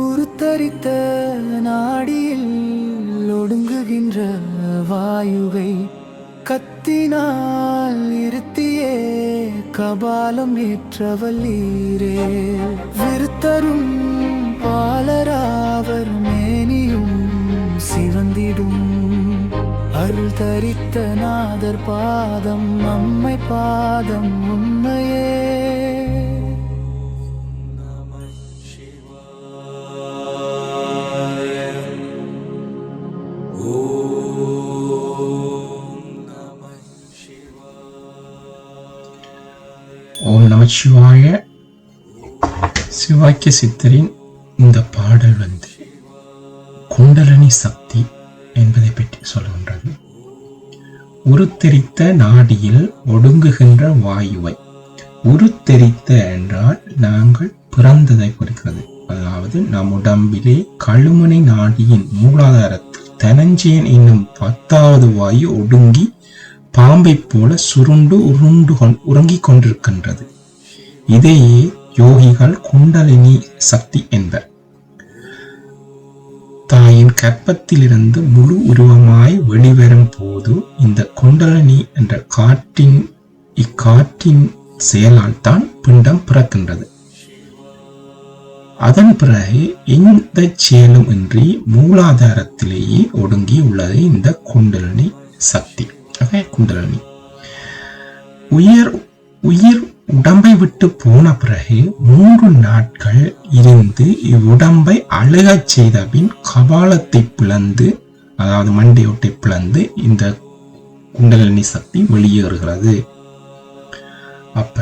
உருத்தரித்த நாடியில் ஒடுங்குகின்ற வாயுவை கத்தினால் இருத்தியே கபாலம் ஏற்றவல்லீரே. விருத்தரும் பாலராவர் மேனியும் சிவந்திடும். அருள் தரித்த நாதர் பாதம் அம்மை பாதம் உண்மையே. ஓம் நமச்சிவாய. சிவாக்கிய சித்தரின் இந்த பாடல் வந்து குண்டலினி சக்தி என்பதை பற்றி சொல்கின்றது. உருத்தெரித்த நாடியில் ஒடுங்குகின்ற வாயுவை உருத்தெரித்த என்றால் நாங்கள் பிறந்ததை குறிக்கிறது. அதாவது நம் உடம்பிலே கழுமனை நாடியின் மூலாதாரத்தில் தனஞ்சயன் என்னும் பத்தாவது வாயு ஒடுங்கி பாம்பைப் போல சுருண்டு உருண்டு கொண்- உறங்கிக் கொண்டிருக்கின்றது. இதையே யோகிகள் குண்டலினி சக்தி என்பர். தாயின் கற்பத்திலிருந்து முழு உருவமாய் வெளிவரும் போது இந்த குண்டலினி என்ற காற்றின் இக்காற்றின் செயலால் தான் பிண்டம் பிறக்கின்றது. அதன் பிறகு எந்த செயலும் இன்றி மூலாதாரத்திலேயே ஒடுங்கி உள்ளது இந்த குண்டலினி சக்தி. ஓகே குண்டலினி உயிர் உயிர் உடம்பை விட்டு போன பிறகு மூன்று நாட்கள் இருந்து இவ்வுடம்பை அழுகச் செய்த பின் கபாலத்தை பிளந்து அதாவது மண்டையோட்டை பிளந்து இந்த குண்டலினி சக்தி வெளியேறுகிறது. அப்ப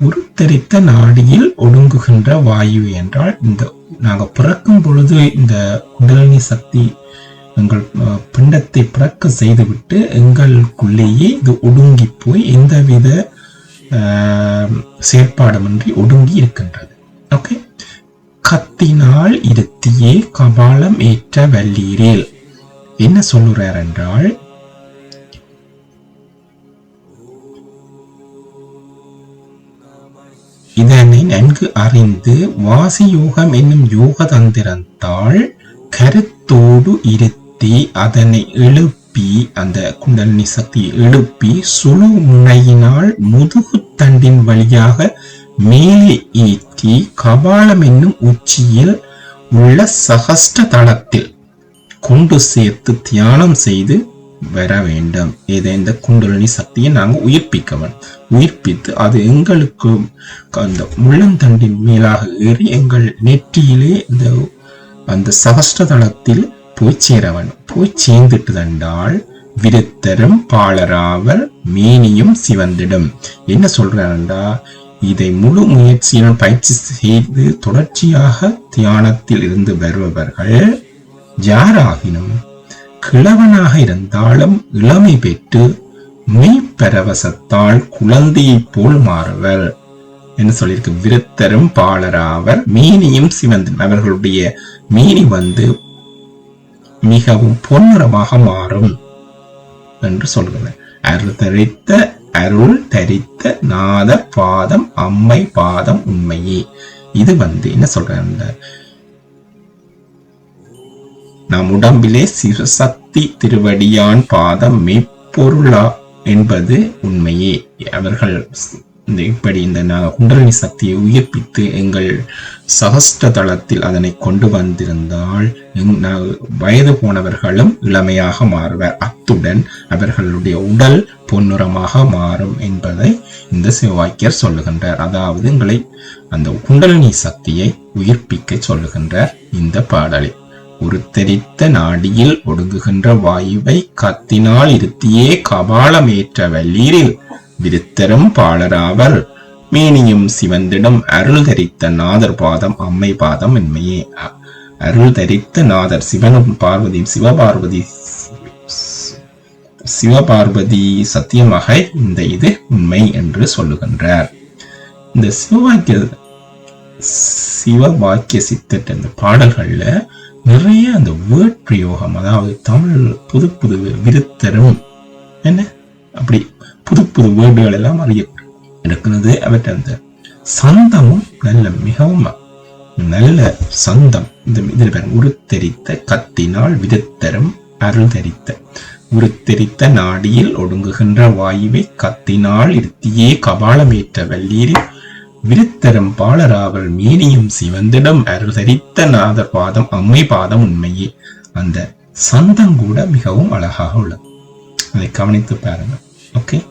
உருத்தரித்த நாடியில் ஒடுங்குகின்ற வாயு என்றால் இந்த நாங்க பிறக்கும் பொழுது இந்த குண்டலினி சக்தி எங்கள் பிண்டத்தை பிறக்க செய்துவிட்டு எங்களுக்குள்ளேயே இது ஒடுங்கி போய் எந்தவித செயற்பாடுமின்றி ஒடுங்கி இருக்கின்றது. ஓகே? கத்தினால் இருத்தியே கபாலம் ஏற்ற வல்லீரேல். என்ன சொல்லுறார் என்றால் இதனை நன்கு அறிந்து வாசி யோகம் என்னும் யோக தந்திரத்தால் கருத்தோடு இருத்தி செலுத்தி அதனை எழுப்பி அந்த குண்டலினி சக்தியை எழுப்பி சுழு முனையினால் முதுகு தண்டின் வழியாக மேலே ஈட்டி கபாலம் என்னும் உச்சியில் உள்ள சகஸ்ட தளத்தில் கொண்டு சேர்த்து தியானம் செய்து வர வேண்டும். இதை இந்த குண்டலினி சக்தியை நாங்கள் உயிர்ப்பிக்கவன். உயிர்ப்பித்து அது எங்களுக்கு அந்த முள்ளந்தண்டின் மேலாக ஏறி எங்கள் நெற்றியிலே இந்த அந்த சகஸ்ட தளத்தில் போய் சேர போய் சேர்ந்துட்டு தண்டால் விருத்தரும் பாலராவர் மேனியும் சிவந்திடும். என்ன சொல்றாருண்டா இதை முழு முயற்சியுடன் பயிற்சி செய்து தொடர்ச்சியாக தியானத்தில் இருந்து வருபவர்கள் யாராகினும் கிழவனாக இருந்தாலும் இளமை பெற்று மெய்ப்பரவசத்தால் குழந்தையைப் போல் மாறுவர் என்ன சொல்லியிருக்கு. விருத்தரும் பாலராவர் மீனியும் சிவந்தன் அவர்களுடைய மீனி வந்து மிகவும் பொன்னிறமாக மாறும் என்று சொல்கிறார் அருள் தரித்த அருள் தரித்த நாத பாதம் அம்மை பாதம் உண்மையே. இது வந்து என்ன சொல்றாங்க நம் உடம்பிலே சிவசக்தி திருவடியான் பாதம் மெய்ப்பொருளா என்பது உண்மையே. அவர்கள் இப்படி இந்த நா- குண்டலினி சக்தியை உயிர்ப்பித்து எங்கள் சகஸ்ட தளத்தில் அதனை கொண்டு வந்திருந்தால் வயது போனவர்களும் இளமையாக மாறுவர். அத்துடன் அவர்களுடைய உடல் பொன்னுரமாக மாறும் என்பதை இந்த சிவாக்கியர் சொல்லுகின்றார். அதாவது எங்களை அந்த குண்டலினி சக்தியை உயிர்ப்பிக்க சொல்லுகின்றார் இந்த பாடலில் உருத்தரித்த நாடியில் ஒடுங்குகின்ற வாயுவை கத்தினால் இருத்தியே கபாலமேற்ற வல்லீரில் விருத்தரும் பாலராவர் மேனியும் சிவந்திடம் அருள் தரித்த நாதர் பாதம் அம்மை பாதம் உண்மையே அருள் தரித்த நாதர் சிவனும் பார்வதியும் சிவபார்வதி சிவபார்வதி சத்தியமாக இந்த இது உண்மை என்று சொல்லுகின்றார். இந்த சிவவாக்கிய சிவ வாக்கிய இந்த பாடல்கள்ல நிறைய அந்த வேர்ட் பிரயோகம் அதாவது தமிழ் புது புது விருத்தரும் என்ன? அப்படி புது புது வேர்டுகள் எல்லாம் அறியப்படும் இருக்கிறது அவற்றை அந்த சந்தமும் நல்ல மிகவும் நல்ல சந்தம். இந்த இதில் பேர் உருத்தெரித்த கத்தினால் விருத்தரும் அருள் தரித்த உருத்தெரித்த நாடியில் ஒடுங்குகின்ற வாயுவை கத்தினால் இருத்தியே கபாலமேற்ற வல்லீரில் விருத்தரம் பாலராவல் மீனியும் சிவந்திடம் அருள் தரித்த நாத பாதம் அம்மை பாதம் உண்மையே. அந்த சந்தம் கூட மிகவும் அழகாக உள்ளது. அதை கவனித்து பாருங்க. ஓகே